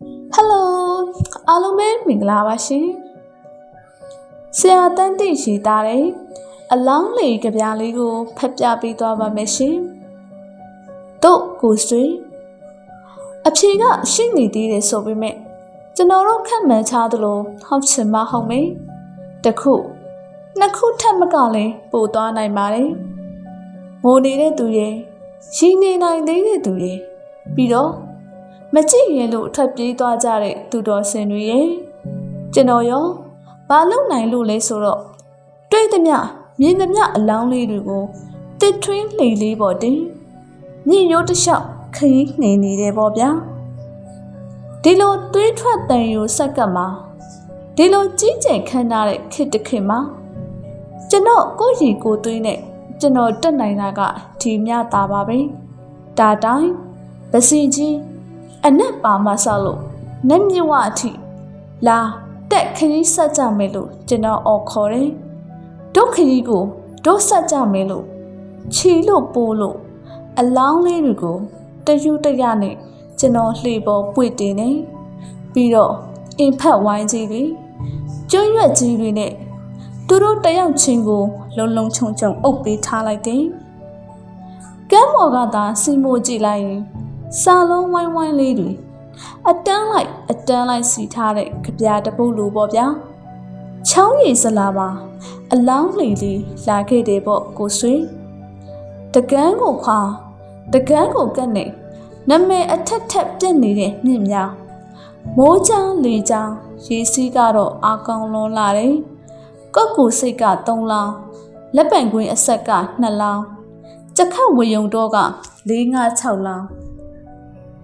ဟယ်လိုအားလုံးပဲမင်္ဂလာပါရှင်ဆရာတန်းတိရှိသားတယ်အလောင်းလေကြပြားလေးကိုဖတ်ပြပေးသွားပါမယ်ရှင်တို့ကိုဆွေအဖြေကရှိနေသေးတယ်ဆိုပေမဲ့ကျွန်တော်တို့ခက်မှန်ချသလိုဟုတ်ချင်မဟုတ်မေတခုနှစ်ခုထပ်မကလည်းပို့သွားနိုင်ပါတယ်ငိုနေတဲ့သူရဲ့ရှိနေနိုင်သေးတဲ့သူရဲ့ပြီးတော့ မကြည့်ရင်လို့ထွက်ပြေးသွားကြတဲ့သူတော်စင်တွေရဲ့ကျွန်တော်ရောဘာလုပ်နိုင်လို့လဲဆိုတော့တွေ့သမျှမြင်သမျှအလောင်းလေးတွေကိုတစ်ထွင်းလှေလေးပေါ်တင်မြင့်ရိုးတစ်လျှောက်ခရီးနေနေတယ်ပေါ့ဗျာဒီလိုသွေးထွက်တန်ယူဆက်ကပ်မှာဒီလိုကြီးကျယ်ခမ်းနားတဲ့ခေတ်တစ်ခေတ်မှာကျွန်တော်ကိုယ့်ရီကိုယ်သွေးနဲ့ကျွန်တော်တက်နိုင်တာကဒီမြတာပါပဲဒါတိုင်းပစီကြီး အနက်ပါမဆောက်လို့နက်မြဝအထိလာတက်ခရီးဆက်ကြမယ်လို့ကျွန်တော်အော်ခေါ်တယ်ဒုက္ခကြီးကိုဒုဆက်ကြမယ်လို့ခြီလို့ပိုးလို့အလောင်းလေးတွေကိုတယူတရနဲ့ကျွန်တော်လှေပေါ်ပွေတင်နေပြီးတော့အင်ဖက်ဝိုင်းကြီးတွေကျွန်းရွက်ကြီးတွေနဲ့သူတို့တယောက်ချင်းကို လုံလုံချုံချုံအုပ်ပေးထားလိုက်တယ်ကမ်းပေါ်ကသာစီမိုကြည့်လိုက်ရင် စာလုံးဝိုင်းဝိုင်းလေးတွေအတန်းလိုက်အတန်းလိုက်စီထားတဲ့ကြပြာတပုတ်လိုပေါ့ဗျာချောင်းရည်စလာပါအလောင်းလေးလေးလာခဲ့တယ်ပေါ့ကိုဆွေတကန်းကိုခွာတကန်းကိုကက်နေနမဲအထက်ထက်ပြက်နေတဲ့မြင့်များမိုးချောင်းလေချောင်းရေစီးကတော့အာကောင်းလွန်လာတယ်ကော့ကူစိတ်က3လောင်းလက်ပံကွင်းအဆက်က2လောင်းကြက်ခတ်ဝေယုံတော့က4 5 6လောင်း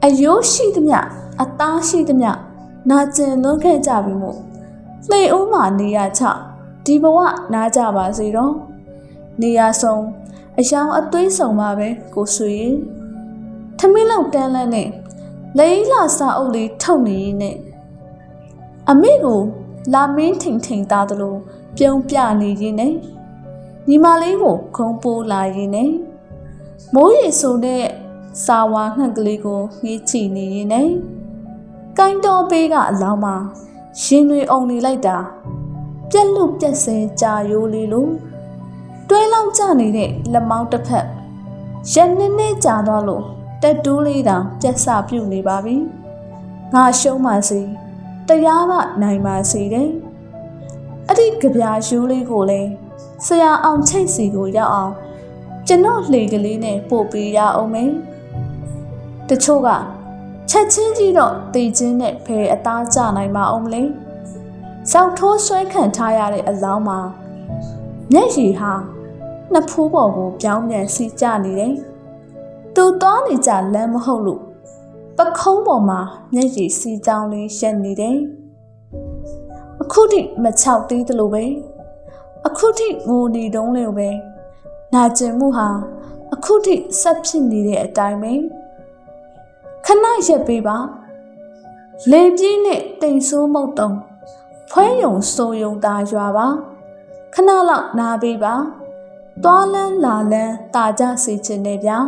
အယိုးရှိသမျှအသားရှိသမျှနာကျင်လွန်းခဲ့ကြပြီမို့လှေဦးမှာနေရချဒီဘဝနားကြပါစေတော့နေရဆုံးအယောင်အသွေးဆောင်ပါပဲကိုဆွေထမင်းလောက်တန်းလန်းနဲ့လိမ့်လာစာအုပ်လေးထုတ်နေရင်းနဲ့အမေကိုလာမင်းထိန်ထိန်သားသလိုပြုံးပြနေရင်းနဲ့ညီမလေးကိုခုံပိုးလာရင်းနဲ့မိုးရေဆိုတဲ့ စာဝါငှက်ကလေးကိုငေးချီနေရင်နဲ့ကိုင်းတော်ပေးကအလောင်းမှာရှင်တွေအုံနေလိုက်တာပြက်လူပြက်စဲကြာရိုးလေးလိုတွဲလောင်းကျနေတဲ့လက်မောင်းတစ်ဖက်ရက်နှစ်နှစ်ကြာသွားလို့တက်တူးလေးတောင်ပြက်စပြုတ်နေပါပြီငါရှုံးပါစေတရားကနိုင်ပါစေတဲ့အဲ့ဒီကြပြာရိုးလေးကိုလည်းဆရာအောင်ချိတ်စီကိုရောက်အောင်ကျွန်တော်လှေကလေးနဲ့ပို့ပေးရအောင်မယ် တချို့ကချက်ချင်းကြီးတော့တေချင်းနဲ့ဖယ်အသားကျနိုင်မအောင်မလဲစောက်ထိုးဆွဲခံထားရတဲ့အလောင်းမှာမျက်ရည်ဟာနှစ်ဖူးပေါ်ကိုပြောင်းပြန်စီးကျနေတယ်သူသွားနေကြလမ်းမဟုတ်လို့ပခုံးပေါ်မှာမျက်ရည်စီးကြောင်းလေးရက်နေတယ်အခုထိမချောက်သေးသလိုပဲအခုထိငိုနေတုံးလေးပဲနာကျင်မှုဟာအခုထိဆက်ဖြစ်နေတဲ့အတိုင်းပဲ ခဏရက်ပေးပါလေပြင်းနဲ့တိမ်ဆိုးမုတ်တုံဖွဲယုံဆိုယုံသားရွာပါခဏလောက်နားပေးပါသွားလန်းလာလန်းတာကြစေချင်နေဗျာ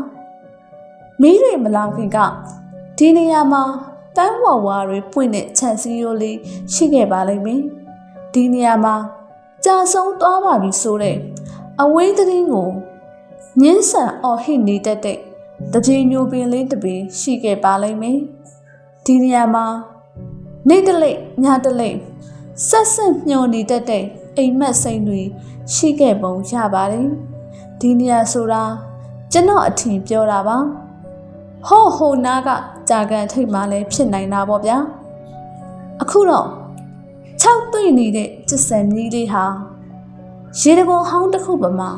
မီးတွေမလောင်ခင်ကဒီနေရာမှာပန်းဝဝါတွေပွင့်တဲ့ခြံစည်းရိုးလေးရှိခဲ့ပါလိမ့်မယ်ဒီနေရာမှာကြာဆုံးသွားပါပြီဆိုတဲ့အဝေးသတင်းကိုညင်းဆန်အော်ဟစ်နေတတ်တဲ့ တပြေညိုပင်လေးတစ်ပင်ရှိခဲ့ပါလိမ့်မယ်ဒီနေရာမှာနေ့တလိညတလိဆက်ဆက်ညှော်နေတတ်တဲ့အိမ်မက်စိန်တွေရှိခဲ့ပုံရပါတယ်ဒီနေရာဆိုတာကျွန်တော်အထင်ပြောတာပါဟောဟိုနားကကြာကန်ထိတ်မှလည်းဖြစ်နိုင်တာပေါ့ဗျာအခုတော့6တွေ့နေတဲ့ကျစ်ဆန်ကြီးလေးဟာရေတကုံဟောင်းတစ်ခုပမာ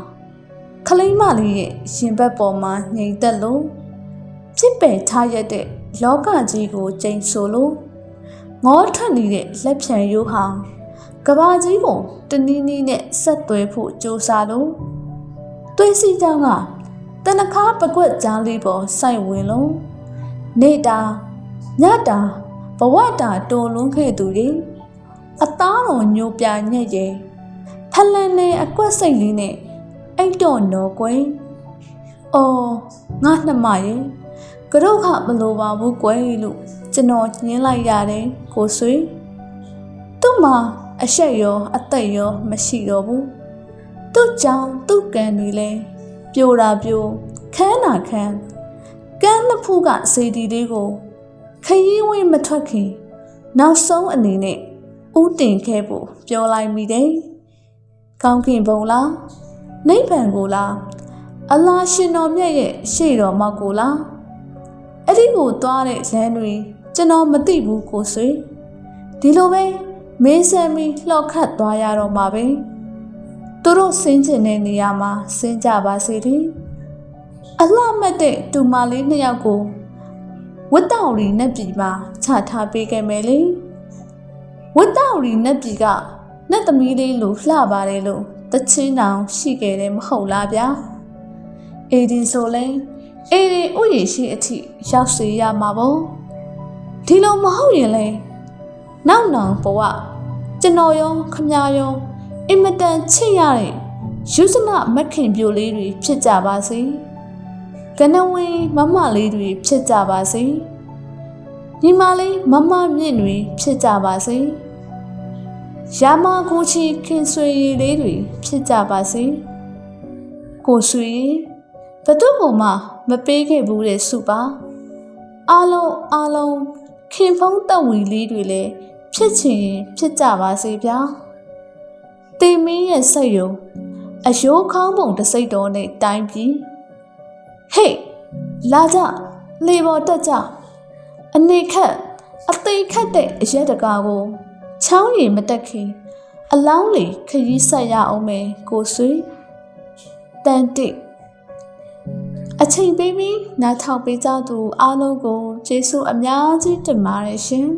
ခလိမ့်မလေးရဲ့ရင်ဘတ်ပေါ်မှာငြိမ်သက်လို့ပြစ်ပယ်ထားရတဲ့လောကကြီးကိုကျိန်ဆိုလို့ငေါထွက်နေတဲ့လက်ဖြံရိုးဟာကဘာကြီးကိုတနည်းနည်းနဲ့ဆက်သွဲဖို့ကြိုးစားလို့သွေးစီကြောင်းကတနခါပကွက်ကြားလေးပေါ်စိုက်ဝင်လို့နေတာညတာဘဝတာတော်လွန်းခဲ့သူတွေအသားတော်ညိုပြညက်ရဲ့ဖလန်နဲ့အကွက်စိတ်လေးနဲ့ အိတ်တော့နော်ကွယ်။အော်ငါနှမရဲ့ကတော့ခမလိုပါဘူးကွယ်လို့ကျွန်တော်ညင်းလိုက်ရတယ်ကိုဆွေသူ့မှာအဆက်ရောအသက်ရောမရှိတော့ဘူးသူ့ကြောင့်သူ့ကံတွေလဲပြိုတာပြိုခမ်းတာခမ်းကမ်းနှစ်ဖူးကစေတီလေးကိုခရီးဝင်မထွက်ခင်နောက်ဆုံးအနေနဲ့ဥတင်ခဲ့ဖို့ပြောလိုက်မိတယ်ကောင်းကင်ဘုံလား နိဗ္ဗာန်ကိုလားအလားရှင်တော်မြတ်ရဲ့ရှေ့တော်မောက်ကိုလားအဲ့ဒီကိုသွားတဲ့လမ်းတွေကျွန်တော်မသိဘူးကိုဆွေဒီလိုပဲမင်းဆမ်းပြီးလှော့ခတ်သွားရတော့မှာပဲသူတို့ဆင်းကျင်တဲ့နေရာမှာဆင်းကြပါစေတယ်အလှမတ်တဲ့တူမလေးနှစ်ယောက်ကိုဝတ်တော်ရီနဲ့ပြည်မှာချထားပေးခဲ့မယ်လေဝတ်တော်ရီနဲ့ပြည်ကနတ်သမီးလေးလိုလှပါတယ်လို့ တချင်းတောင်ရှိခဲ့တယ်မဟုတ်လားဗျာအေဒီဆိုလဲအေဒီဥယျာဉ်ရှိအထိရောက်စေရမှာပေါ့ဒီလိုမဟုတ်ရင်လဲနောက်နောက်ဘဝကျွန်တော်ရောခမရောအင်မတန်ချစ်ရတဲ့ယူဇနမခင်ပြိုလေးတွေဖြစ်ကြပါစေကနဝင်းမမလေးတွေဖြစ်ကြပါစေညီမလေးမမမြင့်တွေဖြစ်ကြပါစေ ရာမကိုချီခင်ဆွေရည်လေးတွေဖြစ်ကြပါစေကိုဆွေဘယ်သူ့ကိုမှမပေးခဲ့ဘူးတဲ့စုပါအားလုံးအားလုံးခင်ဖုံးတက်ဝီလေးတွေလည်းဖြစ်ချင်ဖြစ်ကြပါစေဗျာတေမင်းရဲ့စိတ်ယုံအယိုးခေါင်းပုံတစ်စိတ်တော်နဲ့တိုင်းပြီးဟေးလာကြလေပေါ်တက်ကြအနေခက်အသေးခက်တဲ့အရက်တကာကို ချောင်းရည်မတက်ခင်အလောင်းလေခရီးဆက်ရအောင်မယ်ကိုဆွေတန်တိအချိန်ပေးပြီးနားထောင်ပေးကြသူအားလုံးကိုကျေးဇူးအများကြီးတင်ပါတယ်ရှင်